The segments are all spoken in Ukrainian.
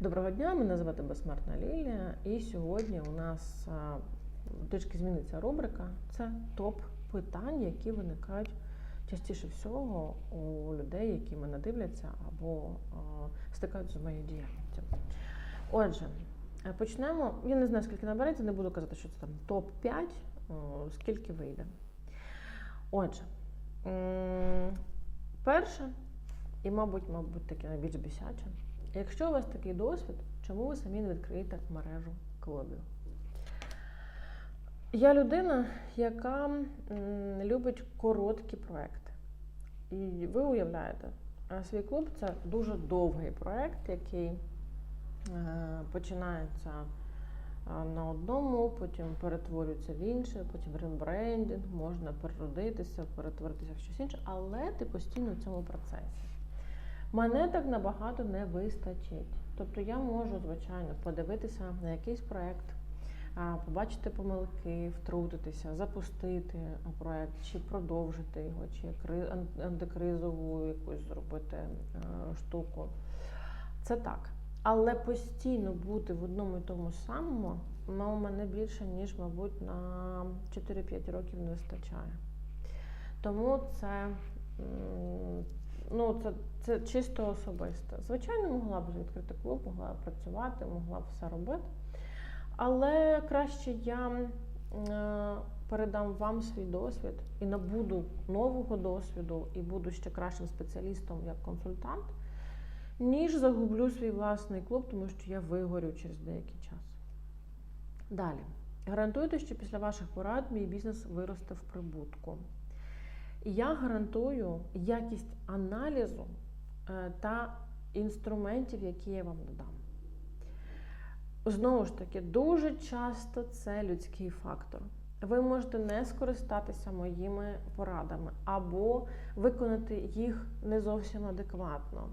Доброго дня, мене звати Безсмертна Лілія, і сьогодні у нас трішки зміниться рубрика. Це топ питань, які виникають частіше всього у людей, які мене дивляться або стикаються з моєю діяльністю. Отже, е, почнемо. Я не знаю, скільки набереться, не буду казати, що це там топ-5, скільки вийде. Отже, перше, і, мабуть, мабуть, таке найбільш бісяче. Якщо у вас такий досвід, чому ви самі не відкриєте мережу клубів? Я людина, яка любить короткі проекти. І ви уявляєте, свій клуб це дуже довгий проект, який е, починається е, на одному, потім перетворюється в інше, потім рембрендінг, можна переродитися, перетворитися в щось інше, але ти постійно в цьому процесі. Мене так набагато не вистачить. Тобто я можу, звичайно, подивитися на якийсь проект, а, побачити помилки, втрутитися, запустити проект, чи продовжити його, чи антикризову якусь зробити е, штуку. Це так. Але постійно бути в одному і тому самому ну, у мене більше, ніж, мабуть, на 4-5 років не вистачає. Тому це, ну, це, це чисто особисте. Звичайно, могла б відкрити клуб, могла б працювати, могла б все робити. Але краще я е, передам вам свій досвід і набуду нового досвіду, і буду ще кращим спеціалістом як консультант, ніж загублю свій власний клуб, тому що я вигорю через деякий час. Далі. Гарантуйте, що після ваших порад мій бізнес виросте в прибутку. Я гарантую якість аналізу е, та інструментів, які я вам надам. Знову ж таки, дуже часто це людський фактор. Ви можете не скористатися моїми порадами або виконати їх не зовсім адекватно.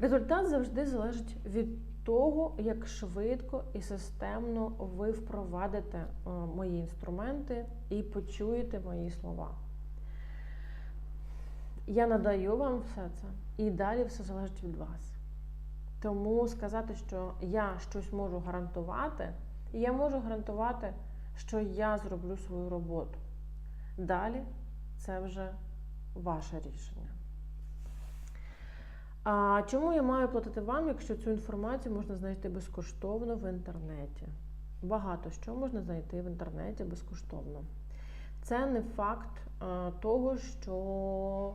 Результат завжди залежить від того, як швидко і системно ви впровадите е, мої інструменти і почуєте мої слова. Я надаю вам все це, і далі все залежить від вас. Тому сказати, що я щось можу гарантувати, і я можу гарантувати, що я зроблю свою роботу. Далі це вже ваше рішення. А чому я маю платити вам, якщо цю інформацію можна знайти безкоштовно в інтернеті? Багато що можна знайти в інтернеті безкоштовно. Це не факт того, що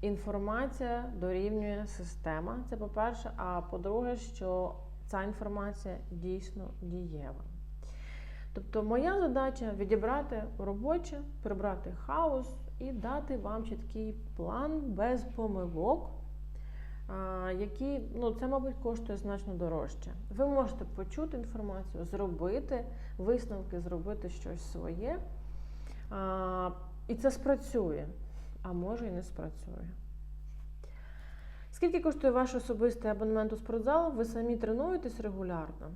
інформація дорівнює система. Це по-перше, а по-друге, що ця інформація дійсно дієва. Тобто, моя задача відібрати робоче, прибрати хаос і дати вам чіткий план без помилок, які, ну, це, мабуть, коштує значно дорожче. Ви можете почути інформацію, зробити висновки, зробити щось своє, і це спрацює, а може і не спрацює. Скільки коштує ваш особистий абонемент у спортзал? Ви самі тренуєтесь регулярно?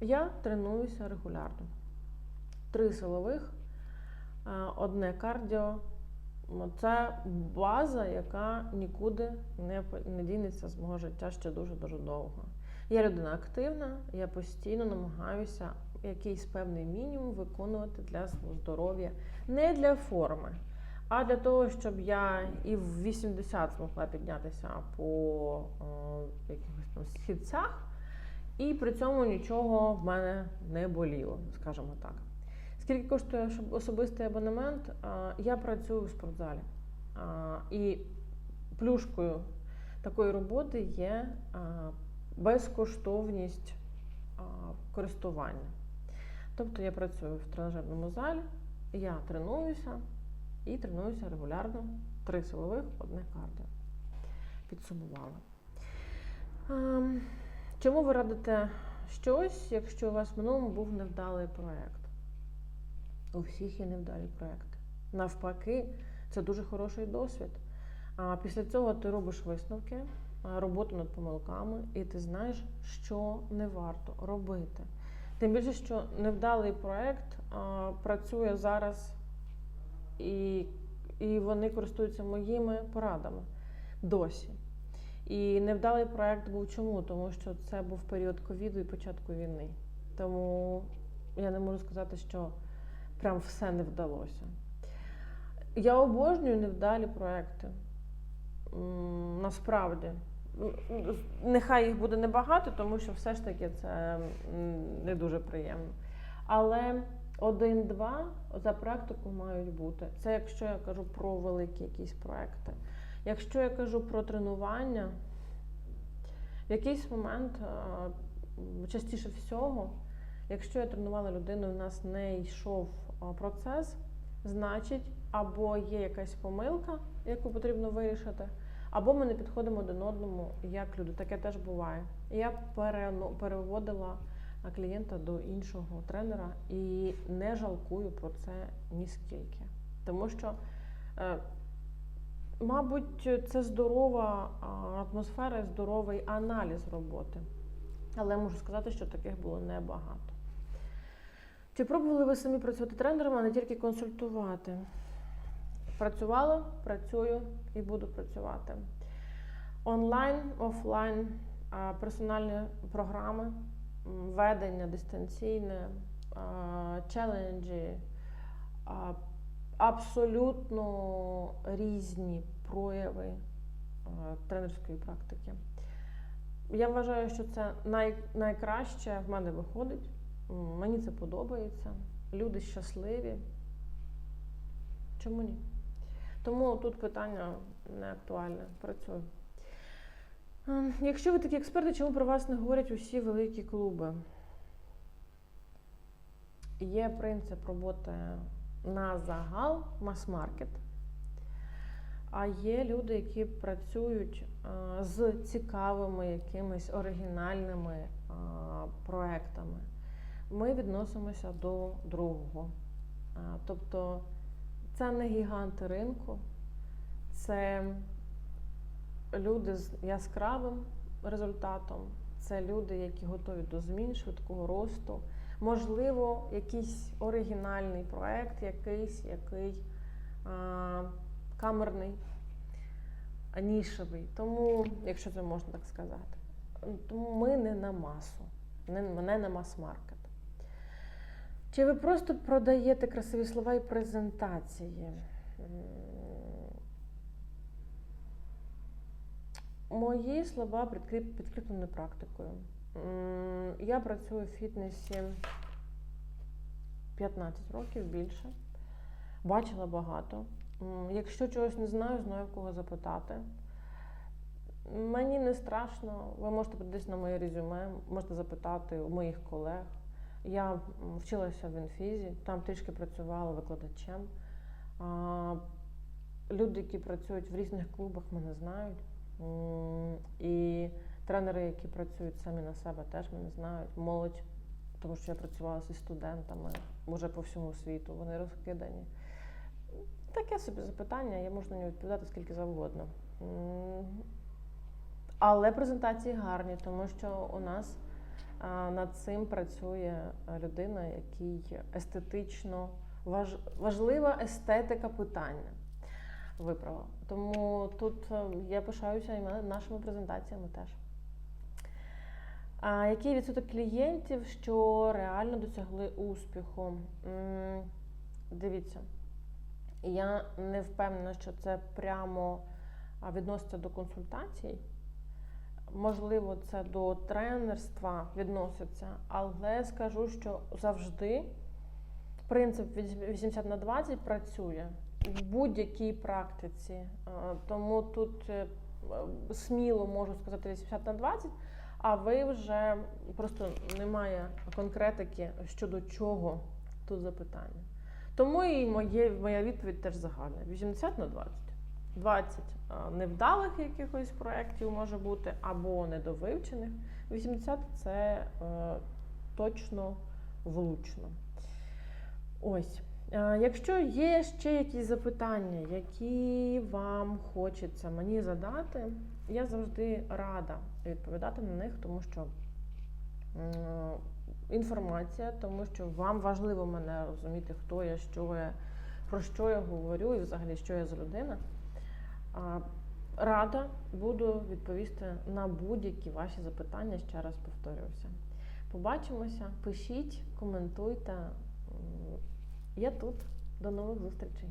Я тренуюся регулярно. Три силових, е, одне кардіо. Це база, яка нікуди не дінеться з мого життя ще дуже-дуже довго. Я людина активна, я постійно намагаюся якийсь певний мінімум виконувати для свого здоров'я, не для форми, а для того, щоб я і в 80 змогла піднятися по е, якихось там східцях, і при цьому нічого в мене не боліло, скажімо так. Скільки коштує особистий абонемент? Я працюю в спортзалі. І плюшкою такої роботи є безкоштовність користування. Тобто я працюю в тренажерному залі, я тренуюся і тренуюся регулярно. Три силових, одне кардіо. Підсумувала. Ем, Чому ви радите щось, якщо у вас в минулому був невдалий проєкт? У всіх є невдалі проекти. Навпаки, це дуже хороший досвід. А після цього ти робиш висновки, роботу над помилками, і ти знаєш, що не варто робити. Тим більше, що невдалий проект працює зараз, і, і вони користуються моїми порадами досі. І невдалий проект був чому? Тому що це був період ковіду і початку війни. Тому я не можу сказати, що прям все не вдалося. Я обожнюю невдалі проекти. Насправді. Нехай їх буде небагато, тому що все ж таки це не дуже приємно. Але один-два за практику мають бути. Це якщо я кажу про великі якісь проекти. Якщо я кажу про тренування, в якийсь момент частіше всього, якщо я тренувала людину, в нас не йшов процес, значить або є якась помилка, яку потрібно вирішити, або ми не підходимо один одному як люди. Таке теж буває. Я переводила клієнта до іншого тренера і не жалкую про це ні скільки. Тому що, е, мабуть, це здорова атмосфера, здоровий аналіз роботи. Але можу сказати, що таких було небагато. Чи пробували ви самі працювати тренером, а не тільки консультувати? Працювала, працюю і буду працювати. Онлайн, офлайн, персональні програми, ведення дистанційне, челенджі, абсолютно різні прояви тренерської практики. Я вважаю, що це най, найкраще в мене виходить. Мені це подобається. Люди щасливі. Чому ні? Тому тут питання не актуальне. Працюю. Ем, Якщо ви такі експерти, чому про вас не говорять усі великі клуби? Є принцип роботи на загал, мас-маркет. А є люди, які працюють е, з цікавими якимись оригінальними е, проектами. Ми відносимося до другого. Е, Тобто це не гіганти ринку, це люди з яскравим результатом, це люди, які готові до змін, швидкого росту. Можливо, якийсь оригінальний проект, якийсь, який а, камерний, нішевий. Тому, якщо це можна так сказати, тому ми не на масу, не, не на мас-маркет. Чи ви просто продаєте красиві слова і презентації? Мої слова підкріплені практикою. Я працюю в фітнесі 15 років більше. Бачила багато. Якщо чогось не знаю, знаю в кого запитати. Мені не страшно. Ви можете подивитися на моє резюме, можете запитати у моїх колег. Я вчилася в інфізі, там трішки працювала викладачем. Люди, які працюють в різних клубах, мене знають. І тренери, які працюють самі на себе, теж мене знають. Молодь, тому що я працювала зі студентами вже по всьому світу, вони розкидані. Таке собі запитання, я можу на нього відповідати скільки завгодно. Але презентації гарні, тому що у нас над цим працює людина, який естетично важ... важлива естетика питання виправила. Тому тут е, я пишаюся і нашими презентаціями теж. А який відсоток клієнтів, що реально досягли успіху? Дивіться, я не впевнена, що це прямо відноситься до консультацій. Можливо, це до тренерства відноситься, але скажу, що завжди принцип від 80 на 20 працює в будь-якій практиці. Е, Тому тут е, сміло можу сказати 80 на 20, а ви вже просто немає конкретики щодо чого тут запитання. Тому і моє, моя відповідь теж загальна: 80 на 20. 20 е, невдалих якихось проєктів може бути або недовивчених. 80 це е, точно влучно. Ось. Якщо є ще якісь запитання, які вам хочеться мені задати, я завжди рада відповідати на них, тому що інформація, тому що вам важливо мене розуміти, хто я, що я, про що я говорю і взагалі що я за людина. Рада буду відповісти на будь-які ваші запитання. Ще раз повторююся. Побачимося, пишіть, коментуйте. Я тут. До нових зустрічей.